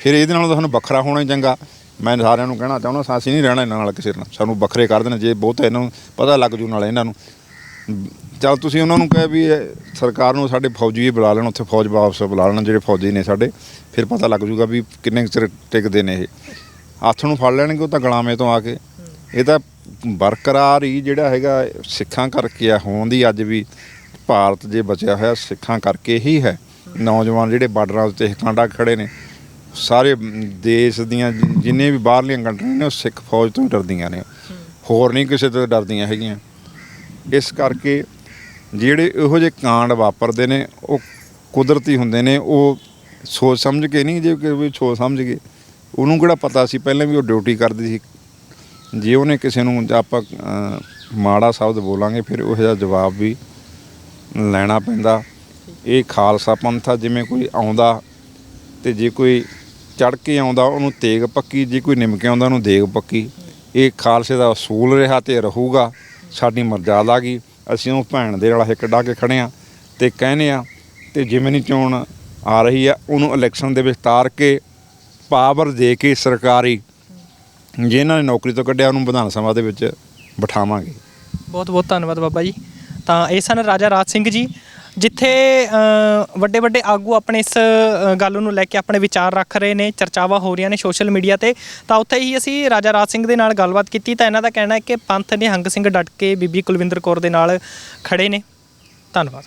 ਫਿਰ ਇਹਦੇ ਨਾਲ ਤਾਂ ਸਾਨੂੰ ਵੱਖਰਾ ਹੋਣਾ ਹੀ ਚੰਗਾ। ਮੈਂ ਸਾਰਿਆਂ ਨੂੰ ਕਹਿਣਾ ਚਾਹੁੰਦਾ, ਅਸੀਂ ਨਹੀਂ ਰਹਿਣਾ ਇਹਨਾਂ ਨਾਲ ਕਿਸੇ ਨਾਲ। ਸਾਨੂੰ ਵੱਖਰੇ ਕਰ ਦੇਣ, ਜੇ ਬਹੁਤ ਇਹਨਾਂ ਨੂੰ ਪਤਾ ਲੱਗ ਜੂ ਨਾਲ ਇਹਨਾਂ ਨੂੰ। ਚਲ ਤੁਸੀਂ ਉਹਨਾਂ ਨੂੰ ਕਹੇ ਵੀ ਇਹ ਸਰਕਾਰ ਨੂੰ ਸਾਡੇ ਫੌਜੀ ਵੀ ਬੁਲਾ ਲੈਣ, ਉੱਥੇ ਫੌਜ ਵਾਪਸ ਬੁਲਾ ਲੈਣ, ਜਿਹੜੇ ਫੌਜੀ ਨੇ ਸਾਡੇ। ਫਿਰ ਪਤਾ ਲੱਗ ਜੂਗਾ ਵੀ ਕਿੰਨੇ ਕੁ ਚਿਰ ਟਿਕਦੇ ਨੇ ਇਹ। ਹੱਥ ਨੂੰ ਫੜ ਲੈਣਗੇ ਉਹ ਤਾਂ ਗੁਲਾਮੇ ਤੋਂ ਆ ਕੇ। ਇਹ ਤਾਂ ਬਰਕਰਾਰ ਹੀ ਜਿਹੜਾ ਹੈਗਾ ਸਿੱਖਾਂ ਕਰਕੇ ਆ, ਹੋਣ ਦੀ ਅੱਜ ਵੀ। ਭਾਰਤ ਜੇ ਬਚਿਆ ਹੋਇਆ ਸਿੱਖਾਂ ਕਰਕੇ ਹੀ ਹੈ। ਨੌਜਵਾਨ ਜਿਹੜੇ ਬਾਰਡਰਾਂ ਉੱਤੇ ਕਾਂਡਾ ਖੜੇ ਨੇ, ਸਾਰੇ ਦੇਸ਼ ਦੀਆਂ ਜਿ- ਜਿੰਨੇ ਵੀ ਬਾਹਰਲੀਆਂ ਕੰਟਰੀਆਂ ਨੇ, ਉਹ ਸਿੱਖ ਫੌਜ ਤੋਂ ਡਰਦੀਆਂ ਨੇ। ਹੋਰ ਨਹੀਂ ਕਿਸੇ ਤੋਂ ਡਰਦੀਆਂ ਹੈਗੀਆਂ। ਇਸ ਕਰਕੇ ਜਿਹੜੇ ਇਹੋ ਜਿਹੇ ਕਾਂਡ ਵਾਪਰਦੇ ਨੇ, ਉਹ ਕੁਦਰਤੀ ਹੁੰਦੇ ਨੇ, ਉਹ ਸੋਚ ਸਮਝ ਕੇ ਨਹੀਂ, ਜੇ ਕਿ ਵੀ ਸੋਚ ਸਮਝ ਕੇ ਉਹਨੂੰ ਕਿਹੜਾ ਪਤਾ ਸੀ? ਪਹਿਲਾਂ ਵੀ ਉਹ ਡਿਊਟੀ ਕਰਦੀ ਸੀ। ਜੇ ਉਹਨੇ ਕਿਸੇ ਨੂੰ ਜਾਂ ਆਪਾਂ ਮਾੜਾ ਸ਼ਬਦ ਬੋਲਾਂਗੇ, ਫਿਰ ਉਹ ਜਿਹਾ ਜਵਾਬ ਵੀ ਲੈਣਾ ਪੈਂਦਾ। ਇਹ ਖਾਲਸਾ ਪੰਥ ਆ, ਜਿਵੇਂ ਕੋਈ ਆਉਂਦਾ ਤੇ ਜੇ ਕੋਈ ਚੜ ਕੇ ਆਉਂਦਾ, ਉਹਨੂੰ ਤੇਗ ਪੱਕੀ, ਜੇ ਕੋਈ ਨਿਮ ਕੇ ਆਉਂਦਾ, ਉਹਨੂੰ ਦੇਗ ਪੱਕੀ। ਇਹ ਖਾਲਸੇ ਦਾ ਅਸੂਲ ਰਿਹਾ ਤੇ ਰਹੂਗਾ। ਸਾਡੀ ਮਰਜ਼ਾਦਾ ਗਈ। ਅਸੀਂ ਉਹ ਭੈਣ ਦੇ ਨਾਲ ਹਿੱਕ ਡਾ ਕੇ ਖੜੇ ਆ ਤੇ ਕਹਿੰਦੇ ਆ, ਤੇ ਜਿਵੇਂ ਨਹੀਂ ਚੋਣ ਆ ਰਹੀ ਆ, ਉਹਨੂੰ ਇਲੈਕਸ਼ਨ ਦੇ ਵਿੱਚ ਤਾਰ ਕੇ ਪਾਵਰ ਦੇ ਕੇ ਸਰਕਾਰੀ ਜਿਨ੍ਹਾਂ ਨੇ ਨੌਕਰੀ ਤੋਂ ਕੱਢਿਆ, ਉਹਨੂੰ ਵਿਧਾਨ ਸਭਾ ਦੇ ਵਿੱਚ ਬਿਠਾਵਾਂਗੇ। ਬਹੁਤ ਬਹੁਤ ਧੰਨਵਾਦ ਬਾਬਾ ਜੀ। ਤਾਂ ਇਹ ਸਨ ਰਾਜਾ ਰਾਜ ਸਿੰਘ ਜੀ, ਜਿੱਥੇ ਵੱਡੇ ਵੱਡੇ ਆਗੂ ਆਪਣੇ ਇਸ ਗੱਲ ਨੂੰ ਲੈ ਕੇ ਆਪਣੇ ਵਿਚਾਰ ਰੱਖ ਰਹੇ ਨੇ, ਚਰਚਾਵਾਂ ਹੋ ਰਹੀਆਂ ਨੇ ਸੋਸ਼ਲ ਮੀਡੀਆ ਤੇ। ਤਾਂ ਉੱਥੇ ਹੀ ਅਸੀਂ ਰਾਜਾ ਰਾਜ ਸਿੰਘ ਦੇ ਨਾਲ ਗੱਲਬਾਤ ਕੀਤੀ। ਤਾਂ ਇਹਨਾਂ ਦਾ ਕਹਿਣਾ ਹੈ ਕਿ ਪੰਥ ਨਿਹੰਗ ਸਿੰਘ ਡਟ ਕੇ ਬੀਬੀ ਕੁਲਵਿੰਦਰ ਕੌਰ ਦੇ ਨਾਲ ਖੜੇ ਨੇ। ਧੰਨਵਾਦ।